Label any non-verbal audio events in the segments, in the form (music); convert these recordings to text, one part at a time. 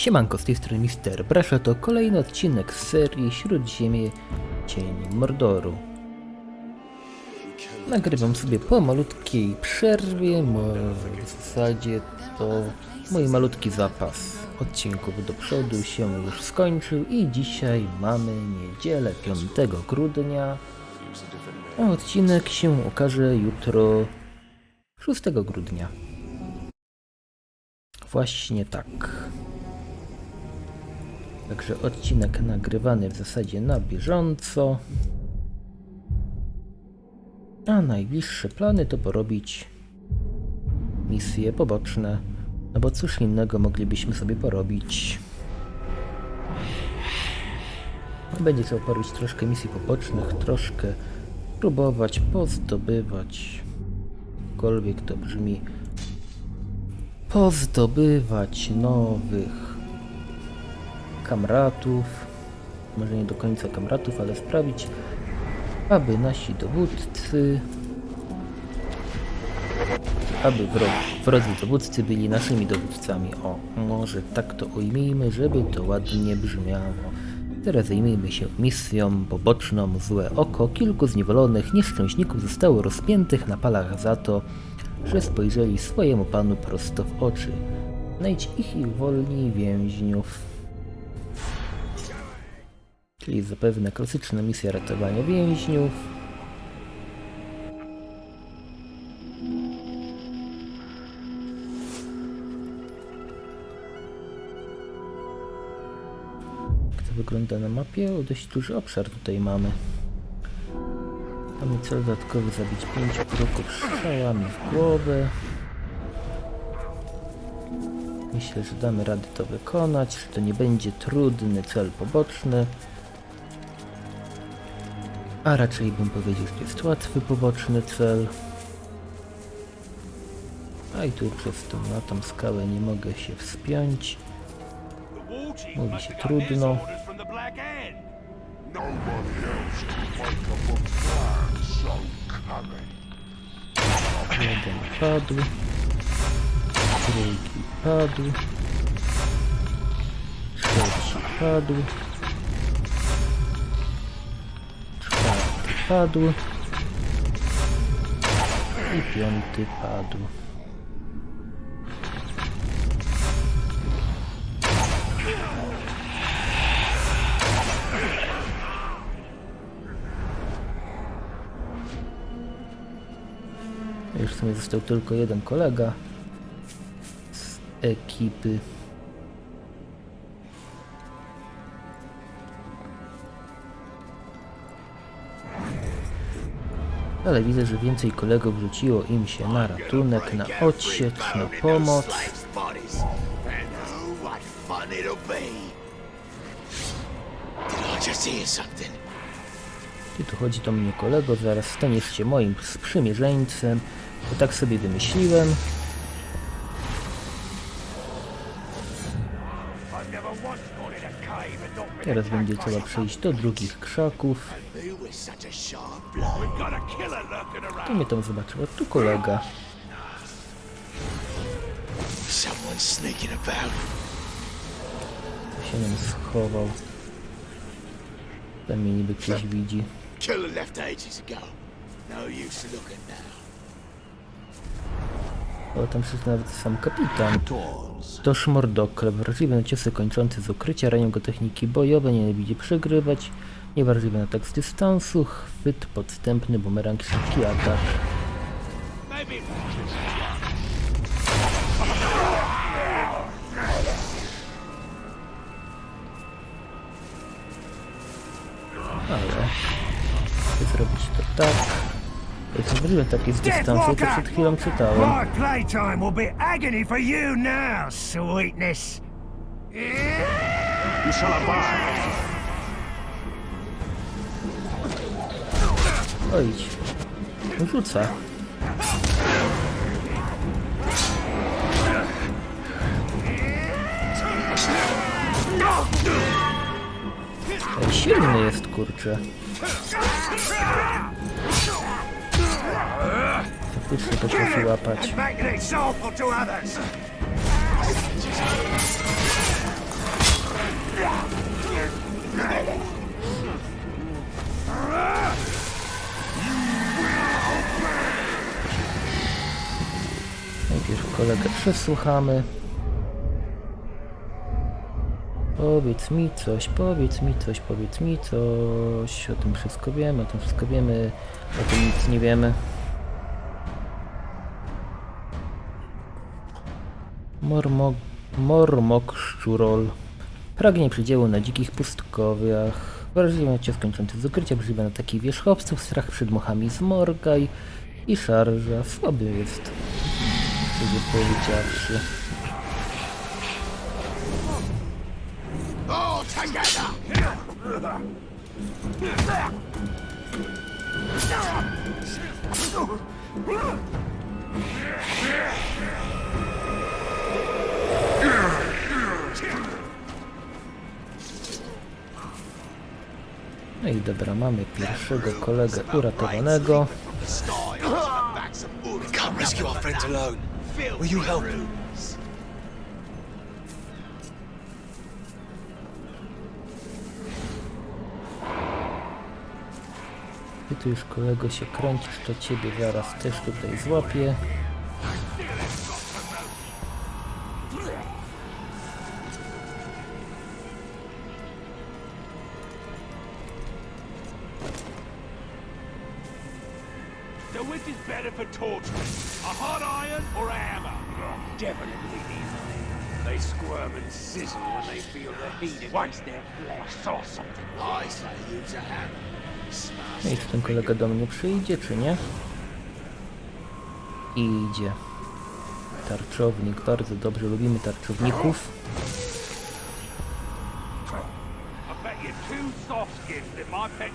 Siemanko, z tej strony Mister Brasza, to kolejny odcinek z serii Śródziemie Cień Mordoru. Nagrywam sobie po malutkiej przerwie, w zasadzie to mój malutki zapas odcinków do przodu się już skończył i dzisiaj mamy niedzielę 5 grudnia, a odcinek się ukaże jutro 6 grudnia. Właśnie tak. Także odcinek nagrywany w zasadzie na bieżąco. A najbliższe plany to porobić misje poboczne. No bo cóż innego moglibyśmy sobie porobić. Będzie trzeba porobić troszkę misji pobocznych, troszkę próbować pozdobywać. Jakkolwiek to brzmi. Pozdobywać nowych kamratów, może nie do końca kamratów, ale sprawić, aby nasi dowódcy, aby wro- wrodzy dowódcy byli naszymi dowódcami. O, może tak to ujmijmy, żeby to ładnie brzmiało. Teraz zajmijmy się misją poboczną Złe Oko. Kilku zniewolonych nieszczęśników zostało rozpiętych na palach za to, że spojrzeli swojemu panu prosto w oczy. Znajdź ich i uwolnij więźniów. Czyli zapewne klasyczna misja ratowania więźniów. Jak to wygląda na mapie? O, dość duży obszar tutaj mamy. Mamy cel dodatkowy zabić pięciu kruków strzałami w głowę. Myślę, że damy radę to wykonać, że to nie będzie trudny cel poboczny. A raczej bym powiedział, że jest łatwy poboczny cel. A i tu przez tą, na tą skałę nie mogę się wspiąć. Mówi się trudno. Jeden padł. Drugi padł. Trzeci padł. Padł. I piąty padł. Już w sumie został tylko jeden kolega z ekipy. Ale widzę, że więcej kolegów rzuciło im się na ratunek, na odsiecz, na pomoc. Ty tu chodzi do mnie kolego, zaraz staniesz się moim sprzymierzeńcem. Bo tak sobie wymyśliłem. Teraz będzie trzeba przejść do drugich krzaków. Tu mnie tam zobaczyła, tu kolega. Się nam schował. Tam mnie niby ktoś widzi. Killer left ages ago. No use looking now. O, tam przyszedł nawet sam kapitan. To Szmordokle, wrażliwy na ciosy kończący z ukrycia, ranią go techniki bojowe, nienawidzi przegrywać, niewrażliwy na tak z dystansu, chwyt podstępny, bumerang, szybki atak. Ale zrobić to tak. Jak mówiłem takie z dystansu, to przed chwilą czytałem. My playtime will be agony for you now, sweetness. You shall abide. Ojdź. Rzuca. Ale silny jest, kurczę faktycznie potrafi łapać. Najpierw kolegę przesłuchamy. Powiedz mi coś, powiedz mi coś, powiedz mi coś. O tym wszystko wiemy, o tym wszystko wiemy, o tym nic nie wiemy. Mormok, mormok szczurol. Pragnie przedziału na dzikich pustkowiach. Wrażliwość skończący z ukrycia grzyba na takich wierzchowców, strach przed muchami zmorgaj i szarża. Słaby jest. Szczerze powiedziawszy. All No i dobra, mamy pierwszego kolegę uratowanego. Ty tu już kolego się kręcisz, to ciebie zaraz też tutaj złapię. Torture? A hot iron or a hammer? Definitely these They squirm and sizzle when they feel the heat against their flesh. I saw something. I say use a hammer. No i czy ten kolega do mnie przyjdzie, czy nie? Idzie. Tarczownik, bardzo dobrze lubimy tarczowników.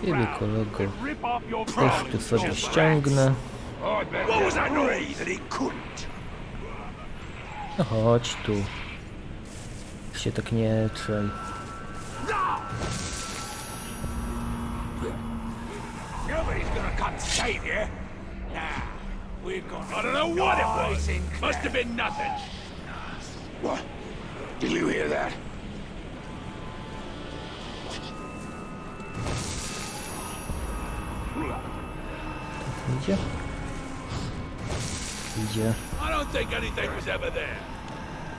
Crowd kolego też tu sobie ściągnę. What was that noise? That he couldn't. No chodź tu. Się tak nie trzej. Nobody's gonna come and save you. Nah, we're gonna. I don't know what it was. Must have been nothing. What? Did you hear that? Idzie? Idzie. I don't think anything was ever there.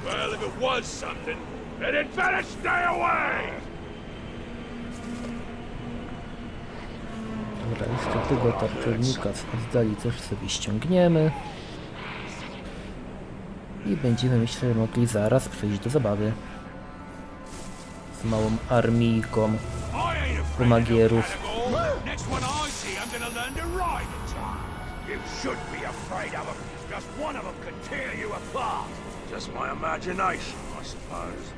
Well, if it was something, then it better stay away! Dobra, jeszcze tego tarczownika z oddali też sobie ściągniemy. I będziemy myślę mogli zaraz przejść do zabawy. Z małą armijką. Pomagierów. You should be afraid of them. Just one of them could tear you apart. Just my imagination, I suppose.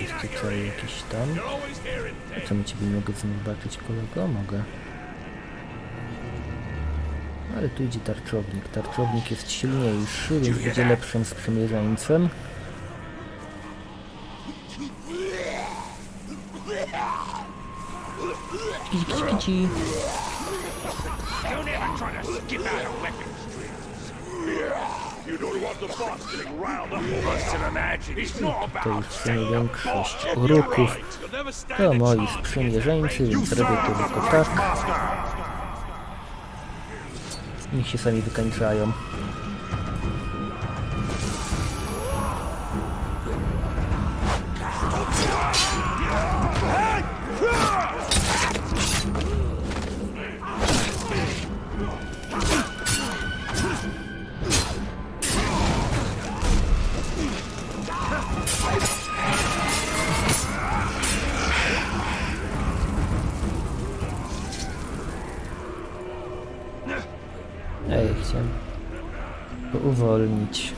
Jeszcze tutaj jakiś tam. You're always hearing Co mi ciebie mogę z nim zobaczyć kolego? Mogę. Ale tu idzie tarczownik. Tarczownik jest silniejszy, więc będzie lepszym sprzymierzeńcem. Kici, kici, kici. Don't ever try to skip out of weapons to To sumie saying większość "Boss, you're ruchów right. You'll never stand to moi sprzymierzeńcy, więc robię tylko tak. Niech się sami wykańczają. Uwolnić.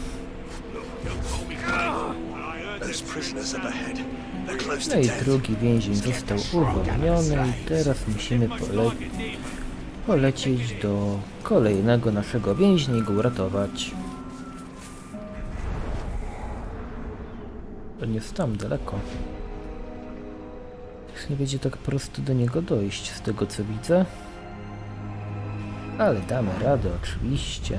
No i drugi więzień został uwolniony i teraz musimy pole polecieć do kolejnego naszego więźnia i go uratować. On jest tam daleko. Już nie będzie tak prosto do niego dojść z tego co widzę. Ale damy radę oczywiście.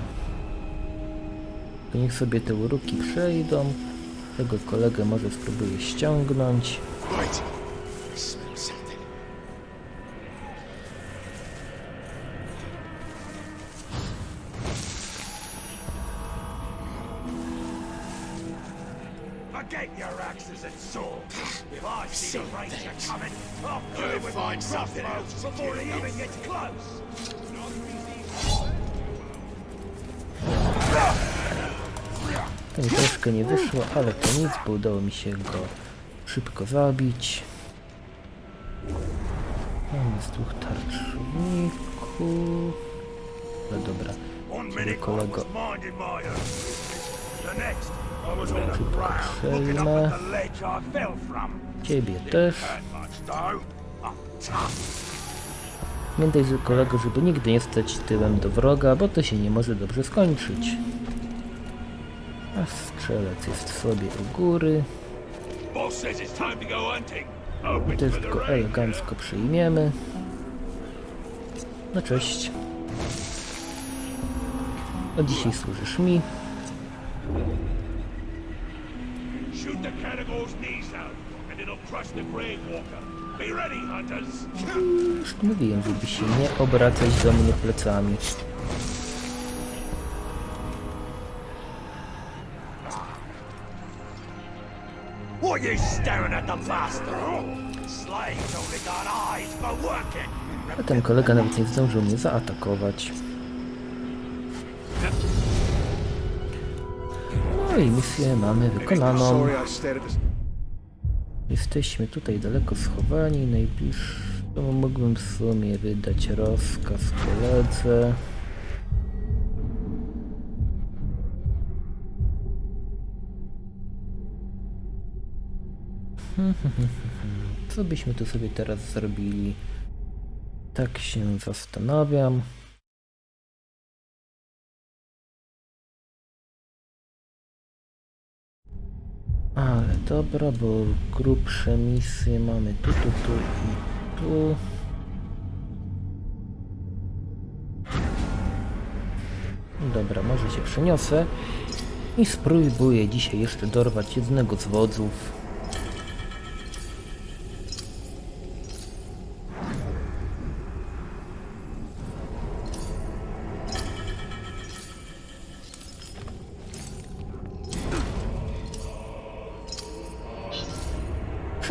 Niech sobie te uruki przejdą. Tego kolegę może spróbuję ściągnąć. Right. Nie wyszło, ale to nic, bo udało mi się go szybko zabić. Mam z dwóch tarczowników. No dobra, I kolego from. ciebie też. Pamiętaj, kolego, żeby nigdy nie stać tyłem do wroga, bo to się nie może dobrze skończyć. A strzelec jest sobie u góry. Też ranger. elegancko przyjmiemy. No cześć. Od dzisiaj służysz mi. Już mówiłem, żeby się nie obracać do mnie plecami. What you staring at the? Slaves only got eyes for working. A ten kolega nawet nie zdążył mnie zaatakować. No i misję mamy wykonaną. Jesteśmy tutaj daleko schowani, najbliższy... To mógłbym w sumie wydać rozkaz koledze. (laughs) Co byśmy tu sobie teraz zrobili? Tak się zastanawiam. Ale dobra, bo grubsze misje mamy tu, tu, tu i tu. Dobra, może się przeniosę i spróbuję dzisiaj jeszcze dorwać jednego z wodzów.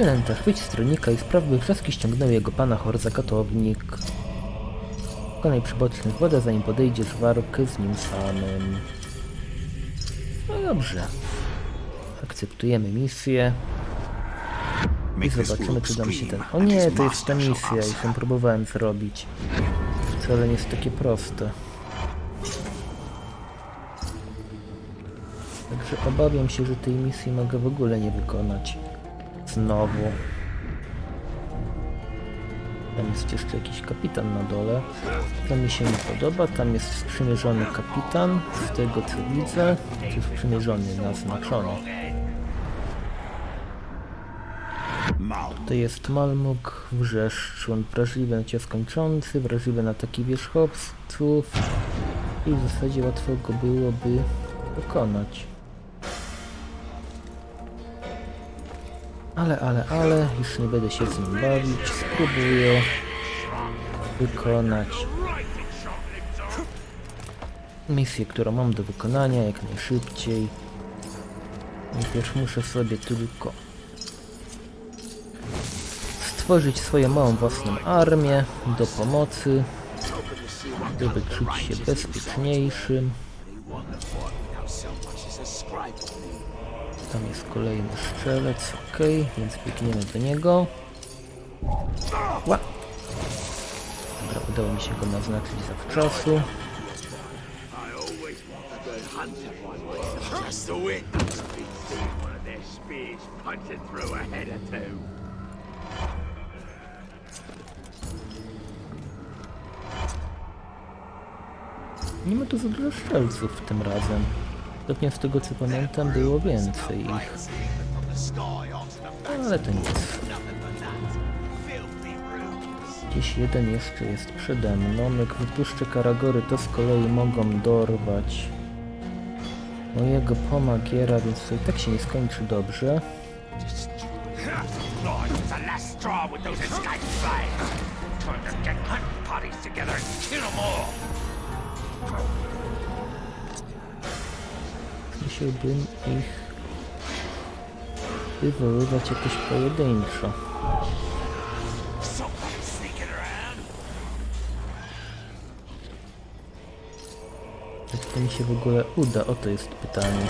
Przynęta, chwyć stronnika i spraw, by wrzaski ściągnęły jego pana Horza Katownik. Wykonaj przyboczny wodę, zanim podejdziesz warkę z nim samym. No dobrze. Akceptujemy misję. I zobaczymy, czy da mi się ten... O nie, to jest ta misja, już ją próbowałem zrobić. Wcale nie jest takie proste. Także obawiam się, że tej misji mogę w ogóle nie wykonać. Znowu. Tam jest jeszcze jakiś kapitan na dole. To mi się nie podoba. Tam jest sprzymierzony kapitan. Z tego co widzę. Czy sprzymierzony, naznaczony. To jest Malmuk wrzeszczun. Wrażliwy na cios kończący, wrażliwy na ataki wierzchowców. I w zasadzie łatwo go byłoby pokonać. Ale, ale, ale, już nie będę się z nim bawić. Spróbuję wykonać misję, którą mam do wykonania jak najszybciej. Najpierw muszę sobie tylko stworzyć swoją małą własną armię do pomocy, żeby czuć się bezpieczniejszym. Tam jest kolejny strzelec, ok, więc biegniemy do niego. Ła! Dobra, udało mi się go naznaczyć zawczasu. Nie ma tu za dużo strzelców tym razem. Z tego co pamiętam było więcej ich. Ale to nic. Gdzieś jeden jeszcze jest przede mną. Jak wypuszczę Karagory, to z kolei mogą dorwać mojego pomagiera, więc to i tak się nie skończy dobrze. Time to get hunting parties together and kill them all. Musiałbym ich wywoływać jakoś pojedynczo. Jak to mi się w ogóle uda? O to jest pytanie.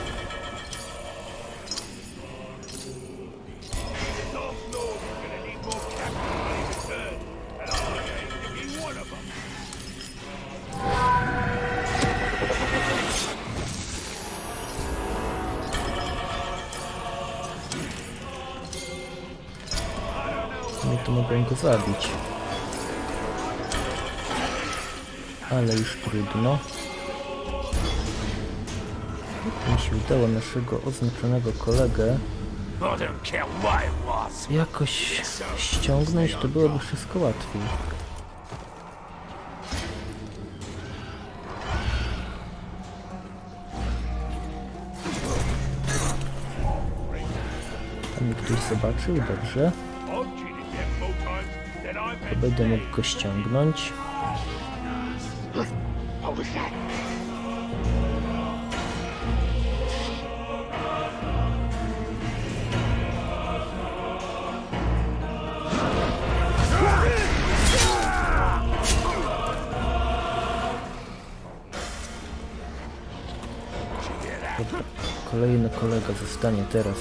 To mogłem go zabić. Ale już trudno. Mi się udało naszego oznaczonego kolegę jakoś ściągnąć, to byłoby wszystko łatwiej. Tam ktoś zobaczył, dobrze. Będę mógł go ściągnąć. Kolejny kolega zostanie teraz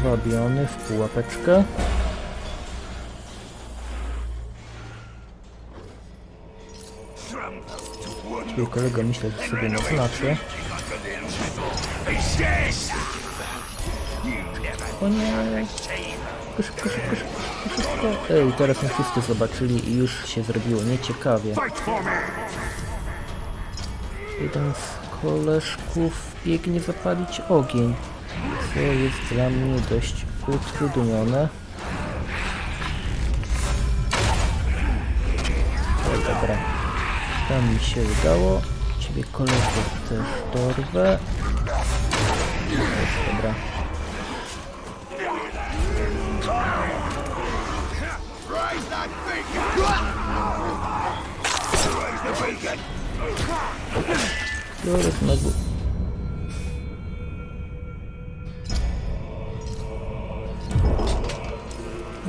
zwabiony w pułapeczkę. Twój kolega myślę, że sobie naznaczy. O nie! Szybko, szybko, szybko, szybko. Ej, teraz mnie wszyscy zobaczyli i już się zrobiło nieciekawie. Jeden z koleżków biegnie zapalić ogień, co jest dla mnie dość utrudnione. Tam mi się udało. Ciebie kolegę też dorwę. Dobra. Biorę znowu.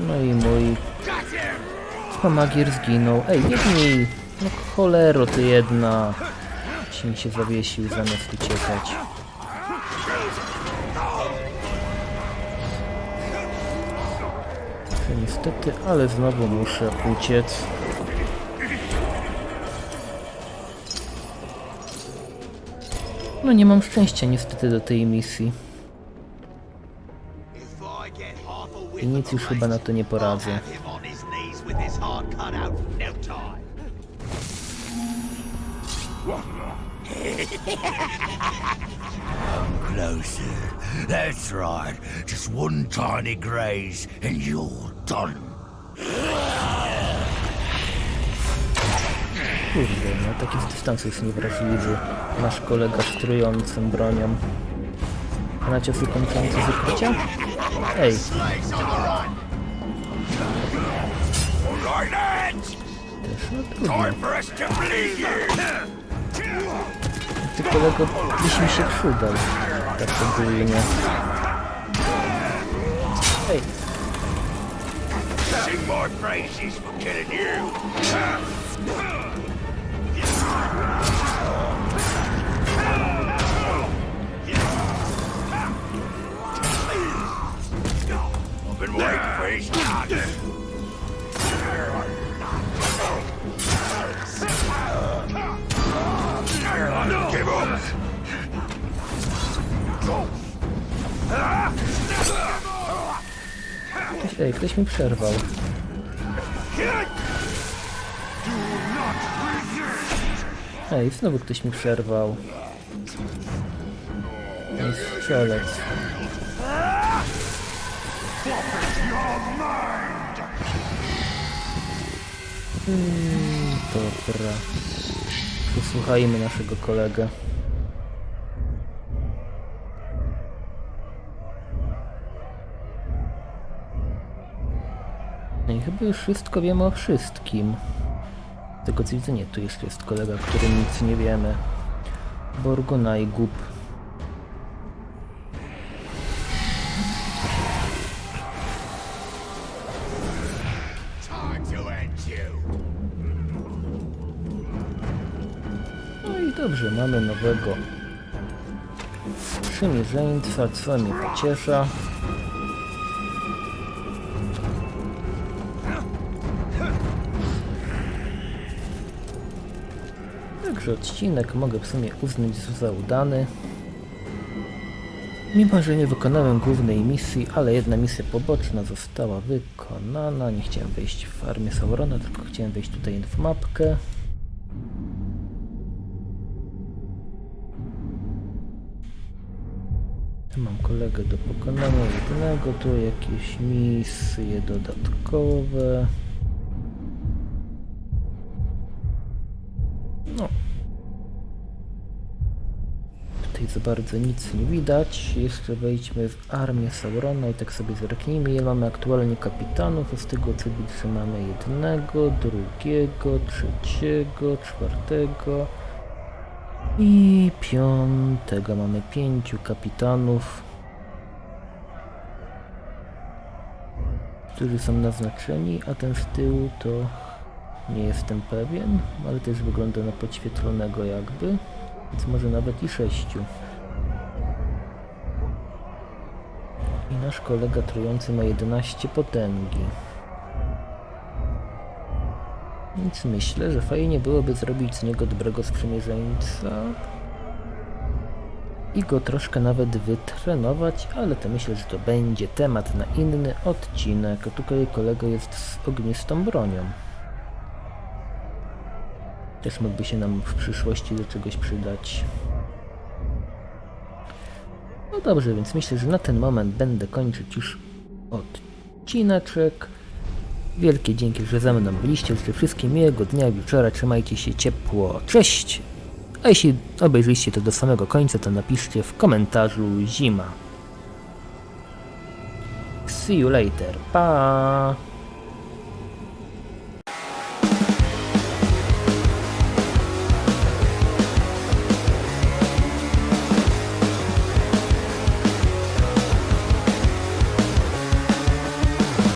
No i mój pomagier zginął. Ej, biegnij! No cholero ty jedna. Się mi się zawiesił zamiast uciekać. To niestety, ale znowu muszę uciec. No nie mam szczęścia niestety do tej misji. I nic już chyba na to nie poradzę. Closer. That's right. Just one tiny graze and you're done. Kurde, no taki z dystansu jest niewrażliwy. Nasz kolega z trującym bronią. A na ciosy kończące z ukrycia? Ej, też no trudno. Ty kolego byś mi się przydał. Tak ogólnie. Ej, Sing my praises for killing you. I've been waiting for his ej, ktoś mi przerwał. Ej, znowu ktoś mi przerwał. Ej, strzelec. Mm, dobra. Posłuchajmy naszego kolegę. No i chyba już wszystko wiemy o wszystkim. Tego co widzę, nie, tu jeszcze jest kolega, o którym nic nie wiemy. Borgona i Gub. No i dobrze, mamy nowego przymierzeńca, co mnie pociesza. Odcinek mogę w sumie uznać za udany. Mimo, że nie wykonałem głównej misji, ale jedna misja poboczna została wykonana. Nie chciałem wejść w armię Saurona, tylko chciałem wejść tutaj w mapkę. Mam kolegę do pokonania jednego, tu jakieś misje dodatkowe. Tutaj za bardzo nic nie widać. Jeszcze wejdźmy w armię Saurona i tak sobie zerknijmy. Mamy aktualnie kapitanów? Z tego co widzę mamy jednego, drugiego, trzeciego, czwartego i piątego. Mamy pięciu kapitanów, którzy są naznaczeni, a ten z tyłu to nie jestem pewien, ale też wygląda na podświetlonego jakby, więc może nawet i sześciu. I nasz kolega trujący ma 11 potęgi. Więc myślę, że fajnie byłoby zrobić z niego dobrego sprzymierzeńca i go troszkę nawet wytrenować, ale to myślę, że to będzie temat na inny odcinek. A tutaj kolega jest z ognistą bronią. Też mógłby się nam w przyszłości do czegoś przydać. No dobrze, więc myślę, że na ten moment będę kończyć już odcineczek. Wielkie dzięki, że ze mną byliście. Życzę wszystkim miłego dnia, wieczora. Trzymajcie się ciepło. Cześć! A jeśli obejrzyliście to do samego końca, to napiszcie w komentarzu zima. See you later. Pa!